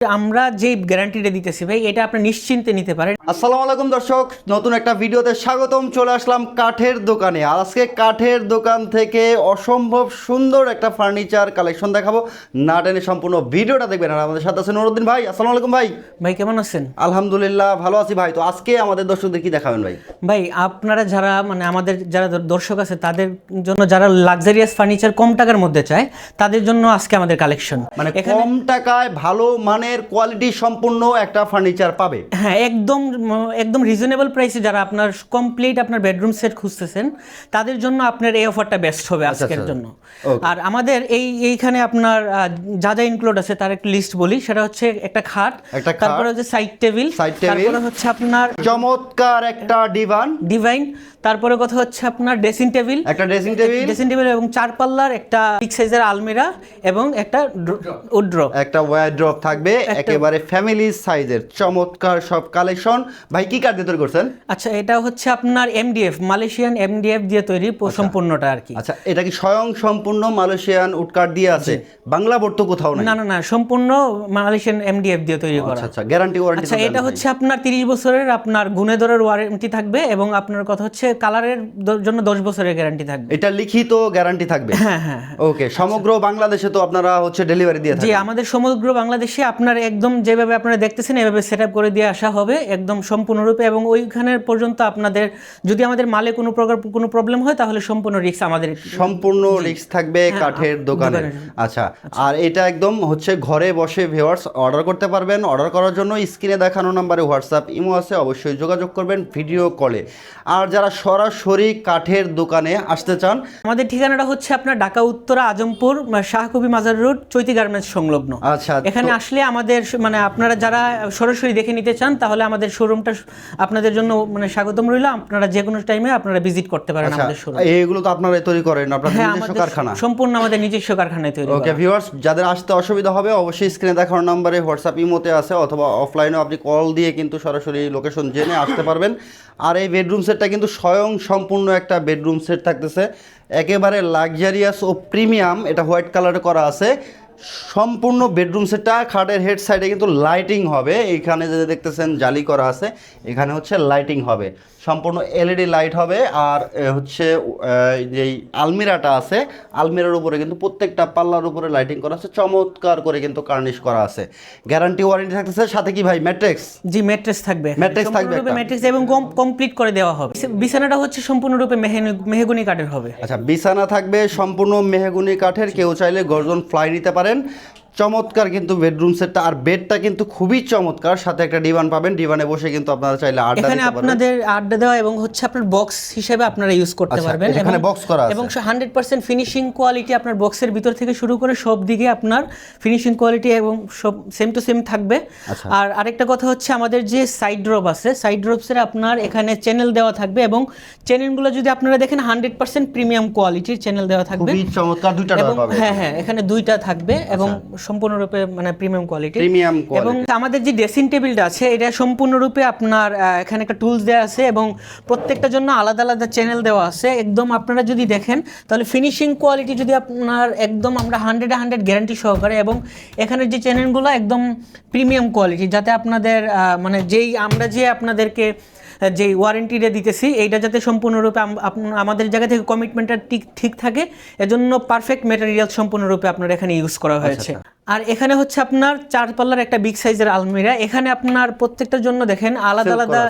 আমরা যে গ্যারান্টিটা দিতেছি ভাই এটা আপনি নিশ্চিন্তে নিতে পারেন। আসসালামু আলাইকুম দর্শক নতুন একটা ভিডিওতে স্বাগতম চলে আসলাম কাঠের দোকানে। আর আজকে কাঠের দোকান থেকে অসম্ভব সুন্দর একটা ফার্নিচার কালেকশন দেখাবো। না টেনে সম্পূর্ণ ভিডিওটা দেখবেন। আর আমাদের সাথে আছেন নুরুদ্দিন ভাই আসসালামু আলাইকুম ভাই। ভাই কেমন আছেন? আলহামদুলিল্লাহ ভালো আছি ভাই। তো আজকে আমাদের দর্শকদের কি দেখাবেন ভাই? ভাই আপনারা যারা মানে আমাদের যারা দর্শক আছে তাদের জন্য যারা লাক্সারিয়াস ফার্নিচার কম টাকার মধ্যে চায় তাদের জন্য আজকে আমাদের কালেকশন মানে কম টাকায় ভালো মানের কোয়ালিটি সম্পূর্ণ একটা ফার্নিচার পাবে। হ্যাঁ একদম একদম রিজনেবল প্রাইসে যারা আপনার কমপ্লিট আপনার বেডরুম সেট খুঁজতেছেন তাদের জন্য আপনার এই অফারটা বেস্ট হবে আজকের আচ্ছা। জন্য। আর আমাদের এই এইখানে আপনার যা যা ইনক্লুড আছে তার একটা লিস্ট বলি সেটা হচ্ছে একটা খাট তারপরে হচ্ছে সাইড টেবিল তারপরে হচ্ছে আপনার চমৎকার একটা ডিভান ডিভাইন তারপরে কথা হচ্ছে আপনার ড্রেসিং টেবিল একটা ড্রেসিং টেবিল ড্রেসিং টেবিল এবং চার পাল্লার একটা বিগ সাইজের আলমিরা এবং একটা উড্রপ একটা ওয়ারড্রপ থাকবে একেবারে ফ্যামিলি সাইজের চমৎকার সব কালেকশন ভাই কি কাঠ দিয়ে তৈরি করছেন? আচ্ছা এটা হচ্ছে আপনার এমডিএফ মালয়েশিয়ান এমডিএফ দিয়ে তৈরি সম্পূর্ণটা আর কি। আচ্ছা এটা কি স্বয়ং সম্পূর্ণ মালয়েশিয়ান উডকাট দিয়ে আছে? বাংলা বোর্ড তো কোথাও নেই। না না না সম্পূর্ণ মালয়েশিয়ান এমডিএফ দিয়ে তৈরি করা। আচ্ছা আচ্ছা গ্যারান্টি ওয়ারেন্টি আচ্ছা এটা হচ্ছে আপনার তিরিশ বছরের আপনার গুণে ওয়ারেন্টি থাকবে এবং আপনার কথা হচ্ছে কালারের জন্য দশ বছরের গ্যারান্টি থাকবে। এটা লিখিত গ্যারান্টি থাকবে? হ্যাঁ হ্যাঁ ওকে সমগ্র বাংলাদেশে তো আপনারা হচ্ছে ডেলিভারি দিয়ে থাকেন। আমাদের সমগ্র বাংলাদেশে আপনার একদম যেভাবে আপনারা দেখতেছেন এভাবে সেট করে দিয়ে আসা হবে একদম সম্পূর্ণরূপে এবং ওইখানের পর্যন্ত আপনাদের যদি আমাদের মালে কোনো প্রকার কোনো প্রবলেম হয় তাহলে সম্পূর্ণ রিস্ক আমাদের সম্পূর্ণ রিস্ক থাকবে কাঠের দোকানে। হ্যাঁ, আচ্ছা আর এটা একদম হচ্ছে ঘরে বসে ভিউয়ার্স অর্ডার করতে পারবেন। অর্ডার করার জন্য স্ক্রিনে দেখানো নাম্বারে হোয়াটসঅ্যাপ ইমো আছে অবশ্যই যোগাযোগ করবেন ভিডিও কলে আর যারা সরাসরি কাঠের দোকানে আসতে চান। আমাদের ঠিকানাটা হচ্ছে আপনার ঢাকা উত্তরা আজমপুর শাহকবি মাজার রোড চৈতি গার্মেন্টস সংলগ্ন। আচ্ছা এখানে আসলে আমাদের মানে আপনারা যারা সরাসরি দেখে নিতে চান তাহলে আমাদের শোরুমটা আপনাদের জন্য মানে স্বাগতম রইল। আপনারা যে কোনো টাইমে আপনারা ভিজিট করতে পারেন আচ্ছা আমাদের শোরুম এইগুলো তো আপনারা তৈরি করেন আপনাদের হ্যাঁ নিজস্ব কারখানা। সম্পূর্ণ আমাদের নিজস্ব কারখানায় তৈরি ওকে ভিউয়ার্স যাদের আসতে অসুবিধা হবে অবশ্যই স্ক্রিনে দেখানো নাম্বারে হোয়াটসঅ্যাপ ইমোতে আছে অথবা অফলাইনেও আপনি কল দিয়ে কিন্তু সরাসরি লোকেশন জেনে আসতে পারবেন। আর এই বেডরুম সেটটা কিন্তু স্বয়ং সম্পূর্ণ একটা বেডরুম সেট থাকতেছে। একেবারে লাক্সারিয়াস ও প্রিমিয়াম এটা হোয়াইট কালারে করা আছে। সম্পূর্ণ বেডরুম সেটটা খাটের হেড সাইডে কিন্তু লাইটিং হবে। এখানে যে দেখতেছেন জালি করা আছে এখানে হচ্ছে লাইটিং হবে। সম্পূর্ণ এলইডি লাইট হবে আর হচ্ছে যেই আলমিরাটা আছে আলমিরার উপরে কিন্তু প্রত্যেকটা পাল্লার উপরে লাইটিং করা আছে চমৎকার করে কিন্তু কার্নিশ করা আছে। গ্যারান্টি ওয়ারেন্টি থাকতেছে সাথে কি ভাই? ম্যাট্রিক্স জি ম্যাট্রেস থাকবে। Mattress থাকবে একটা। ম্যাট্রেস এবং কমপ্লিট করে দেওয়া হবে। বিছানাটা হচ্ছে সম্পূর্ণরূপে মেহগনি কাঠের হবে। আচ্ছা বিছানা থাকবে সম্পূর্ণ মেহগুনি কাঠের। কেউ চাইলে গর্জন ফ্লাই নিতে পারেন চমৎকার কিন্তু বেডরুম সেটটা আর বেডটা কিন্তু খুবই চমৎকার। সাথে একটা ডিভান পাবেন। ডিভানে বসে কিন্তু আপনারা চাইলে আড্ডা এখানে দিতে পারবেন। আপনাদের আড্ডা দেওয়া এবং হচ্ছে আপনার বক্স হিসেবে আপনারা ইউজ করতে আচ্ছা, পারবেন। এখানে box করা আছে। এবং হান্ড্রেড পার্সেন্ট ফিনিশিং কোয়ালিটি আপনার বক্সের ভিতর থেকে শুরু করে সব দিকে আপনার ফিনিশিং কোয়ালিটি এবং সব সেম টু সেম থাকবে। আচ্ছা। আর আরেকটা কথা হচ্ছে আমাদের যে সাইড ড্রপ আছে সাইড ড্রপসের আপনার এখানে চ্যানেল দেওয়া থাকবে এবং চ্যানেলগুলো যদি আপনারা দেখেন হান্ড্রেড পার্সেন্ট প্রিমিয়াম কোয়ালিটির চ্যানেল দেওয়া থাকবে। খুবই চমৎকার দুইটা হ্যাঁ হ্যাঁ এখানে দুইটা থাকবে এবং সম্পূর্ণরূপে মানে প্রিমিয়াম কোয়ালিটি প্রিমিয়াম এবং আমাদের যে ড্রেসিং টেবিলটা আছে এটা সম্পূর্ণরূপে আপনার এখানে একটা টুলস দেওয়া আছে এবং প্রত্যেকটার জন্য আলাদা আলাদা চ্যানেল দেওয়া আছে। একদম আপনারা যদি দেখেন তাহলে ফিনিশিং কোয়ালিটি যদি আপনার একদম আমরা হান্ড্রেড হান্ড্রেড গ্যারান্টি সহকারে এবং এখানের যে চ্যানেলগুলো একদম প্রিমিয়াম কোয়ালিটি যাতে আপনাদের মানে যেই আমরা যে আপনাদেরকে যে ওয়ারেন্টিটা দিতেছি এইটা যাতে সম্পূর্ণরূপে আমাদের জায়গা থেকে কমিটমেন্টটা ঠিক ঠিক থাকে এজন্য পারফেক্ট মেটেরিয়াল সম্পূর্ণরূপে আপনার এখানে ইউজ করা হয়েছে। আর এখানে হচ্ছে আপনার চার পাল্লার একটা বিগ সাইজের আলমিরা। এখানে আপনার প্রত্যেকটার জন্য দেখেন আলাদা আলাদা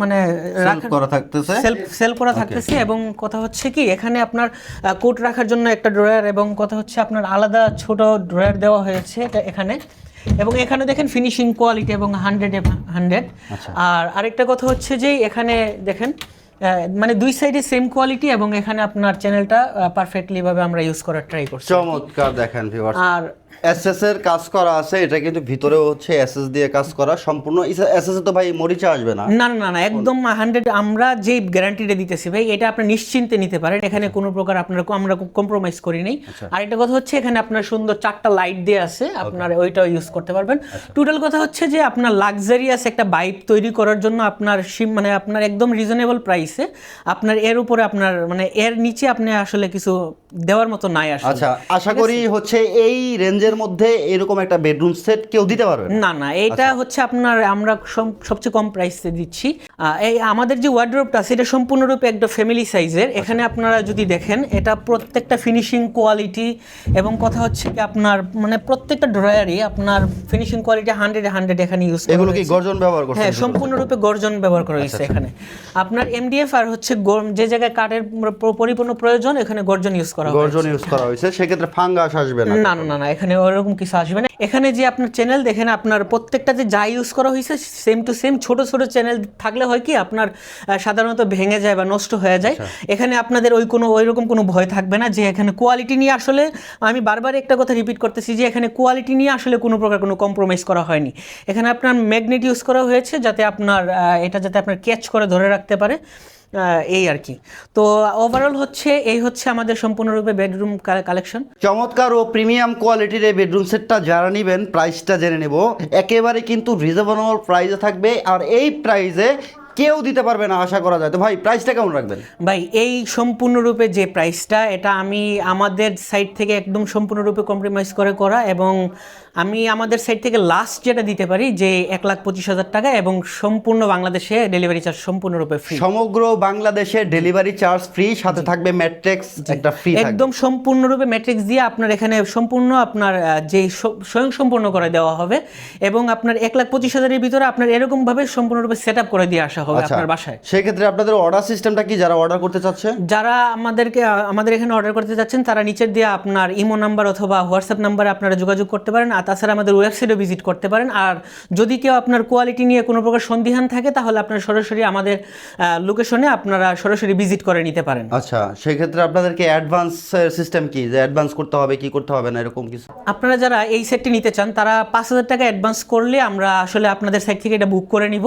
মানে সেল করা থাকতেছে? সেল করা থাকতেছে এবং কথা হচ্ছে কি এখানে আপনার কোট রাখার জন্য একটা ড্রয়ার এবং কথা হচ্ছে আপনার আলাদা ছোট ড্রয়ার দেওয়া হয়েছে এটা এখানে। এবং এখানে দেখেন ফিনিশিং কোয়ালিটি এবং হান্ড্রেড হান্ড্রেড আচ্ছা। আর আরেকটা কথা হচ্ছে যে এখানে দেখেন মানে দুই সাইডে সেম কোয়ালিটি এবং এখানে আপনার চ্যানেলটা পারফেক্টলি ভাবে আমরা ইউজ করার ট্রাই করছি। চমৎকার দেখেন ভিউয়ার্স আর এসএস এর কাজ করা আছে এটা কিন্তু ভিতরেও হচ্ছে এসএস দিয়ে কাজ করা সম্পূর্ণ এসএস এ তো ভাই মরিচা আসবে না। না না না একদম হান্ড্রেড আমরা যে গ্যারান্টিটা দিতেছি ভাই এটা আপনি নিশ্চিন্তে নিতে পারেন। এখানে কোনো প্রকার আপনার আমরা কম্প্রোমাইজ করি নাই। আর একটা কথা হচ্ছে এখানে আপনার সুন্দর চারটা লাইট দিয়ে আছে আপনার ওইটাও ইউজ করতে পারবেন। টোটাল কথা হচ্ছে যে আপনার লাক্সারিয়াস একটা বাইক তৈরি করার জন্য আপনার সিম মানে আপনার একদম রিজনেবল প্রাইসে আপনার এর উপরে আপনার মানে এর নিচে আপনি আসলে কিছু দেওয়ার মতো নাই আসলে। আচ্ছা আশা করি হচ্ছে এই রেঞ্জের মধ্যে এরকম একটা বেডরুম সেট কেউ দিতে পারবে না? না এটা আচ্ছা। হচ্ছে আপনার আমরা সবচেয়ে কম প্রাইসে দিচ্ছি। এই আমাদের যে ওয়ার্ড্রোবটা সেটা সম্পূর্ণরূপে একটা ফ্যামিলি সাইজের এখানে আপনারা যদি দেখেন এটা প্রত্যেকটা ফিনিশিং কোয়ালিটি এবং কথা হচ্ছে কি আপনার মানে প্রত্যেকটা ড্রয়ারই আপনার ফিনিশিং কোয়ালিটি হান্ড্রেড হান্ড্রেড এখানে ইউজ এগুলো কি গর্জন ব্যবহার করছে? হ্যাঁ সম্পূর্ণরূপে গর্জন ব্যবহার করা আচ্ছা, হয়েছে এখানে। আপনার এমডিএফ আর হচ্ছে যে জায়গায় কাঠের পরিপূর্ণ প্রয়োজন এখানে গর্জন ইউজ করা গর্জন ইউজ করা হয়েছে। সেক্ষেত্রে ফাঙ্গাস আসবে না। না না না এখানে ওরকম কিছু আসবে না। এখানে যে আপনার চ্যানেল দেখেন আপনার প্রত্যেকটাতে যা ইউজ করা হয়েছে সেম টু সেম ছোট ছোট চ্যানেল থাকলে হয় কি আপনার সাধারণত ভেঙে যায় বা নষ্ট হয়ে যায়। এখানে আপনাদের ওই কোনো ওই রকম কোনো ভয় থাকবে না যে এখানে কোয়ালিটি নিয়ে আসলে আমি বারবার একটা কথা রিপিট করতেছি যে এখানে কোয়ালিটি নিয়ে আসলে কোনো প্রকার কোনো কম্প্রোমাইজ করা হয়নি। এখানে আপনার ম্যাগনেট ইউজ করা হয়েছে যাতে আপনার এটা যাতে আপনার ক্যাচ করে ধরে রাখতে পারে। এই আর কি। তো ওভারঅল হচ্ছে, এই হচ্ছে আমাদের সম্পূর্ণরূপে বেডরুম কালেকশন চমৎকার ও প্রিমিয়াম কোয়ালিটির এই বেডরুম সেটটা যারা নেবেন প্রাইসটা জেনে নেব। একেবারে কিন্তু রিজনেবল প্রাইসে থাকবে, আর এই প্রাইসে কেউ দিতে পারবে না আশা করা যায়। তো ভাই প্রাইসটা কেমন রাখবেন? ভাই এই সম্পূর্ণরূপে যে প্রাইসটা এটা আমি আমাদের সাইড থেকে একদম সম্পূর্ণরূপে কম্প্রোমাইজ করে করা এবং আমি আমাদের সাইড থেকে লাস্ট যেটা দিতে পারি যে এক লাখ পঁচিশ হাজার টাকা এবং সম্পূর্ণ বাংলাদেশে ডেলিভারি চার্জ সম্পূর্ণরূপে ফ্রি সমগ্র বাংলাদেশে ডেলিভারি চার্জ ফ্রি সাথে থাকবে ম্যাট্রিক্স একটা ফ্রি একদম সম্পূর্ণরূপে ম্যাট্রিক্স দিয়ে আপনার এখানে সম্পূর্ণ আপনার যে স্বয়ং সম্পূর্ণ করে দেওয়া হবে এবং আপনার এক লাখ পঁচিশ হাজারের ভিতরে আপনার এরকমভাবে সম্পূর্ণরূপে সেট আপ করে দিয়ে আসা হবে আচ্ছা আপনার বাসায়। সেক্ষেত্রে আপনাদের অর্ডার সিস্টেমটা কি যারা অর্ডার করতে চাচ্ছে? যারা আমাদেরকে আমাদের এখানে অর্ডার করতে যাচ্ছেন তারা নিচের দিয়ে আপনার ইমো নাম্বার অথবা হোয়াটসঅ্যাপ নাম্বারে আপনারা যোগাযোগ করতে পারেন আর তাছাড়া আমাদের ওয়েবসাইটও ভিজিট করতে পারেন। আর যদি কেউ আপনার কোয়ালিটি নিয়ে কোনো প্রকার সন্দিহান থাকে তাহলে আপনারা সরাসরি আমাদের লোকেশনে আপনারা সরাসরি ভিজিট করে নিতে পারেন। আচ্ছা সেক্ষেত্রে আপনাদেরকে অ্যাডভান্স সিস্টেম কি? যে অ্যাডভান্স করতে হবে কি করতে হবে না এরকম কিছু? আপনারা যারা এই সেটটি নিতে চান তারা পাঁচ হাজার টাকা অ্যাডভান্স করলে আমরা আসলে আপনাদের সাইট থেকে এটা বুক করে নিব।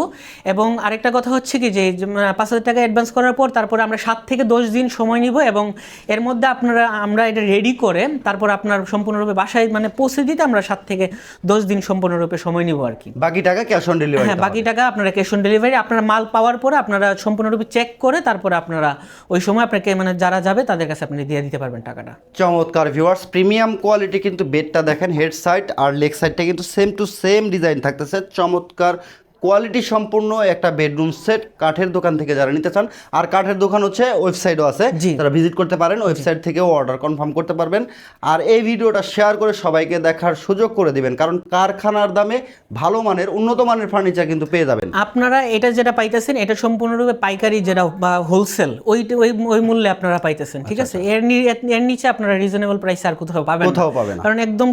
এবং আরেকটা কথা হচ্ছে কি যে মানে, পাঁচ হাজার টাকা অ্যাডভান্স করার পর তারপরে আমরা সাত থেকে দশ দিন সময় নিব এবং এর মধ্যে আপনারা আমরা এটা রেডি করে তারপর আপনার সম্পূর্ণরূপে বাসায় মানে পৌঁছে দিতে আমরা সাত থেকে দশ দিন সম্পূর্ণরূপে সময় নিব আর কি। বাকি টাকা ক্যাশ অন ডেলিভারি হ্যাঁ বাকি টাকা আপনারা ক্যাশ অন ডেলিভারি আপনারা মাল পাওয়ার পরে আপনারা সম্পূর্ণরূপে চেক করে তারপরে আপনারা ওই সময় আপনাকে মানে যারা যাবে তাদের কাছে আপনি দিয়ে দিতে পারবেন টাকাটা। চমৎকার ভিউয়ার্স প্রিমিয়াম কোয়ালিটি কিন্তু বেডটা দেখেন হেড সাইড আর লেগ সাইডটা কিন্তু সেম টু সেম ডিজাইন থাকতেছে। চমৎকার কোয়ালিটি সম্পূর্ণ একটা বেডরুম সেট কাঠের দোকান থেকে যারা নিতে চান। আর কাঠের দোকান হচ্ছে ওয়েবসাইটও আছে। তারা ভিজিট করতে পারেন ওয়েবসাইট থেকেও অর্ডার কনফার্ম করতে পারবেন। আর এই ভিডিওটা শেয়ার করে সবাইকে দেখার সুযোগ করে দিবেন কারণ কারখানার দামে ভালো মানের উন্নত মানের ফার্নিচার কিন্তু পেয়ে যাবেন। আপনারা এটা যেটা পাইতেছেন এটা সম্পূর্ণরূপে পাইকারি যেটা বা হোলসেল ওই ওই ওই মূল্যে আপনারা পাইতেছেন ঠিক আছে? এর নি- এর নিচে আপনারা রিজনেবল প্রাইস আর কোথাও পাবেন কোথাও পাবেন কারণ একদম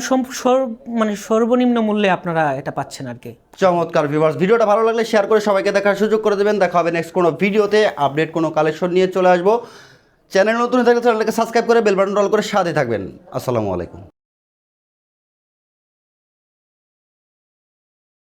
মানে সর্বনিম্ন মূল্যে আপনারা এটা পাচ্ছেন আর কি। চমৎকার ভিউয়ার্স ভিডিওটা ভালো লাগলে শেয়ার করে সবাইকে দেখার সুযোগ করে দেবেন। দেখা হবে নেক্সট কোনো ভিডিওতে। আপডেট কোনো কালেকশন নিয়ে চলে আসব। চ্যানেল নতুন থাকলে চ্যানেলটাকে সাবস্ক্রাইব করে বেল বাটন রল করে সাথে থাকবেন। আসসালামু আলাইকুম।